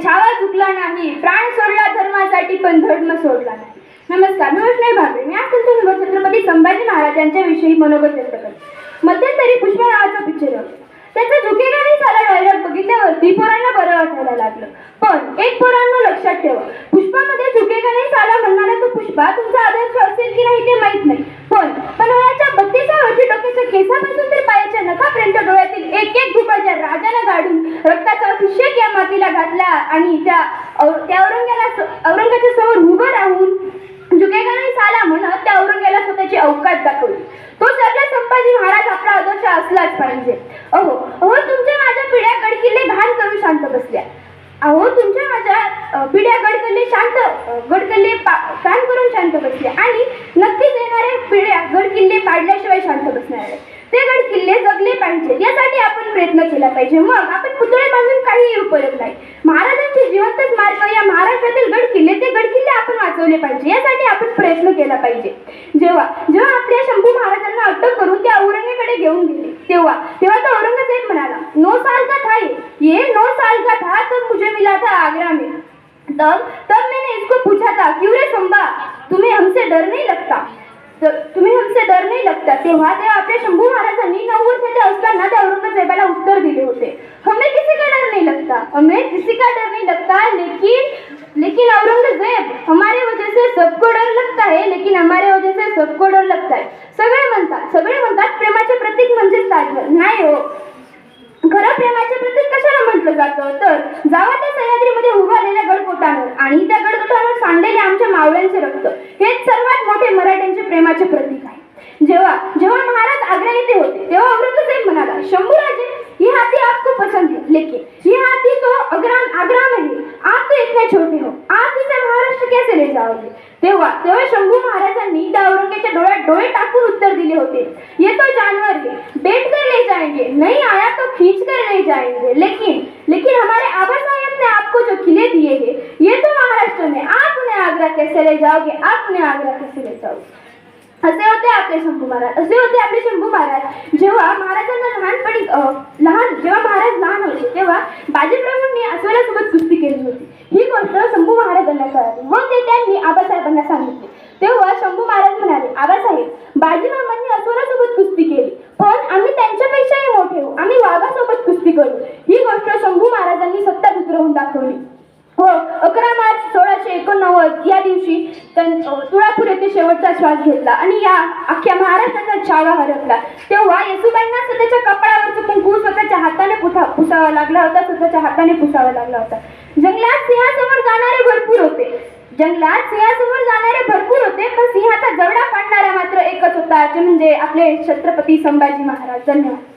छावा चुकला नाही. प्राण सोडला धर्मासाठी पण धर्म सोडला नाही. नमस्कार मी वैष्णवी भागरे मी आज तुमच्या छत्रपती संभाजी महाराजांच्या विषयी मनोगत व्यक्त करते. मध्यंतरी पुष्पा नावाचा पिक्चर होता त्याचा झुकेगाने सारा डायलॉग बघितल्यावरती पोरांना बरं वाटायला लागलं. पण एक पोरांना लक्षात ठेवा. पुष्पामध्ये झुकेगाने साला म्हणणारा तो पुष्पा तुमचा आदर्श असेल की नाही ते माहीत नाही. पण पण वयाच्या बत्तीसा वर्षी डोक्याच्या केसापासून ते पायाच्या नखापर्यंत डोळ्यातील एक एक गुपाच्या राजाला गाडून रक्ताचा अभिषेक घातला आणि त्या त्या औरंगाला औरंगाच्या समोर उभं राहून जुगेगाने साला म्हणत त्या औरंगाला स्वतःची अवकाश दाखवली. तो सरला संभाजी महाराज आपला आदर्श असलाच पाहिजे. अहो अहो तुमच्या माझ्या पिढ्या गडकिल्ले घाण करून शांत बसल्या. अहो तुमच्या माझ्या पिढ्या गडकल्ले शांत गडकल्ले गडकिल्ले पा- करून शांत बसले आणि नक्कीच येणाऱ्या पिढ्या गडकिल्ले पाडल्याशिवाय शांत बसणार आहेत. ते पाहिजे. यासाठी आपण प्रयत्न केला पाहिजे. मग आपण पुतळे बांधून काहीही उपयोग नाही. महाराजांचे जिवंतच मार्ग या महाराष्ट्रातील गड किल्ले ते गड किल्ले आपण वाचवले पाहिजे. यासाठी आपण प्रयत्न केला पाहिजे. जेव्हा जेव्हा आपल्या शंभू महाराजांना अटक करून ते औरंगेकडे घेऊन गेले तेव्हा तेव्हा तो औरंगजेब म्हणाला नो साल का था ये ये नो साल का था? तब मुझे मिला था आगरा में. तब तब मैंने इसको पूछा था क्यों रे संभा तुम्हें हमसे डर नहीं लगता? तुम्हें हमसे डर नहीं लगता? तेव्हा तेव्हा आपल्या शंभू वर्षाचे असताना औरंगजेबाला उत्तर दिले होते. हमें किसी का डर नहीं लगता. हमें किसी का डर नहीं लगता लेकिन लेकिन औरंगजेब हमारे वजह से सबको डर लगता है लेकिन हमारे वजह से सबको डर लगता है. सगळे म्हणतात सगळे म्हणतात प्रेमाचे प्रतीक म्हणजे ताजमहल नाही हो. खरं प्रेमाचे प्रतीक कशाला म्हटलं जातं? तर जावा त्या सह्याद्रीमध्ये उभारलेल्या गडकोटांवर आणि त्या गडकोटांवर सांडलेले आमच्या मावळ्यांचे रक्त. हेच सर्वात मोठे मराठ्यांचे प्रेमाचे प्रतीक आहे. जेव्हा जेव्हा महाराज आग्रा येथे होते, तेव्हा औरंगज़ेब म्हणाला, शंभूराजे ये हाथी आपको पसंद है. लेकिन ये हाथी तो आगरा आगरा में है आप तो इतने छोटे हो. आप इसे महाराष्ट्र कैसे ले जाओगे? तेव्हा तेव्हा शंभू महाराजांनी त्या औरंगेच्या डोळ्यात डोळे टाकून उत्तर दिले होते, ये तो जानवर है. बैठ कर ले जाएँगे. नहीं आया तो खींच कर ले जाएँगे. लेकिन लेकिन हमारे आबा साहब ने आपको जो किले दिए हैं, ये तो महाराष्ट्र में आप उन्हें आगरा कैसे ले जाओगे? आप उन्हें आगरा कैसे ले जाओगे? असे होते आपले शंभू महाराज. असे होते आपले शंभू महाराज. जेव्हा महाराजांना लहानपणी लहान जेव्हा महाराज लहान होते तेव्हा बाजीप्रभूंनी अस्वलासोबत कुस्ती केली होती. ही गोष्ट शंभू महाराजांना कळाली. मग ते त्यांनी आबासाहेबांना सांगितले. तेव्हा शंभू महाराज म्हणाले आबासाहेब बाजीमामांनी अस्वलासोबत कुस्ती केली. पण आम्ही त्यांच्यापेक्षाही मोठे हो आम्ही वाघासोबत कुस्ती करू. ही गोष्ट शंभू महाराजांनी सत्ता उतरवून दाखवली. एकोणनव्वद या दिवशी तुळापूर येथे शेवटचा श्वास घेतला आणि या अख्ख्या महाराष्ट्राचा छावा हरपला तेव्हा येसुबाईंना स्वतःच्या कपाळावरचं कुंकू स्वतःच्या हाताने पुसा पुसावा लागला होता स्वतःच्या हाताने पुसावा लागला होता. जंगलात सिंहासमोर जाणारे भरपूर होते. जंगलात सिंहासमोर जाणारे भरपूर होते पण सिंहाचा जवडा पाडणारा मात्र एकच होता जे म्हणजे आपले छत्रपती संभाजी महाराज. धन्यवाद.